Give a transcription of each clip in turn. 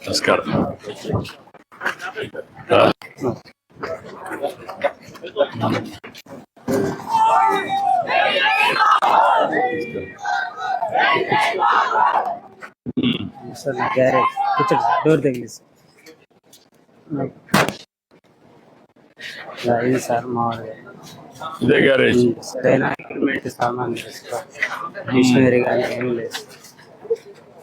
నమస్కారం ఆ, సార్ నా గ్యారేజ్ కూర్చోండి సార్ డోర్ తగిలిసి ఇది సార్ మామూలుగా ఇదే గ్యారేజ్ సరైన ఎక్విప్మెంట్ సామాన్ తీసుకో మిషనరీ కానీ ఏం లేదు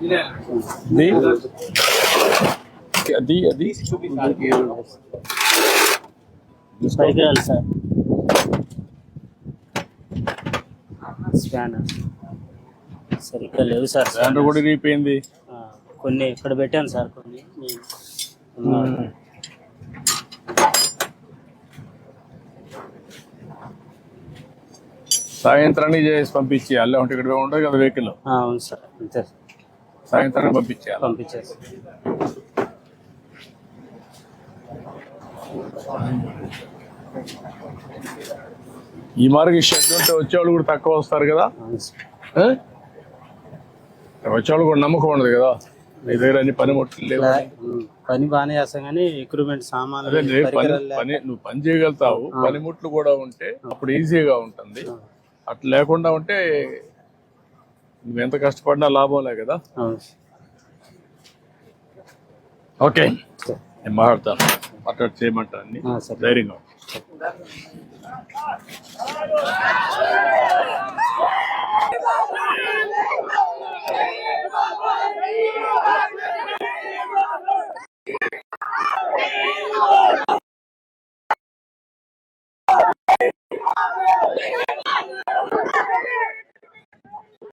సార్ అది అది. పైకి వెళ్ళాలి సార్. స్పానర్. సార్ ఇక్కడ లేవు సార్ దాంట్లో కూడా ఇరిగిపోయింది ఆ, కొన్ని ఇక్కడ పెట్టాను సార్ కొన్ని. సాయంత్రానికి చేసి పంపించేయాలి లేకుంటే ఇక్కడ ఉండదు కదా వెహికల్ అవును సార్ అంతే సార్. పంపించేయాలి? పంపించేసి ఈ మార్గం షెడ్ ఉంటే వచ్చేవాళ్ళు కూడా తక్కువ వస్తారు కదా? వచ్చేవాళ్ళు కూడా నమ్మకం ఉండదు కదా? నీ దగ్గర అన్ని పనిముట్లు లేవు. పని బాగానే చేస్తాం కానీ ఎక్విప్మెంట్ సామాన్లు పని పని నువ్వు పని చేయగలుగుతావు. పనిముట్లు కూడా ఉంటే అప్పుడు ఈజీగా ఉంటుంది. అట్లా లేకుండా ఉంటే ఎంత కష్టపడినా లాభంలే కదా? ఓకే. నేను మాట్లాడతాను. అట్లా చేయమంటాను అన్ని ధైర్యంగా. Yeah.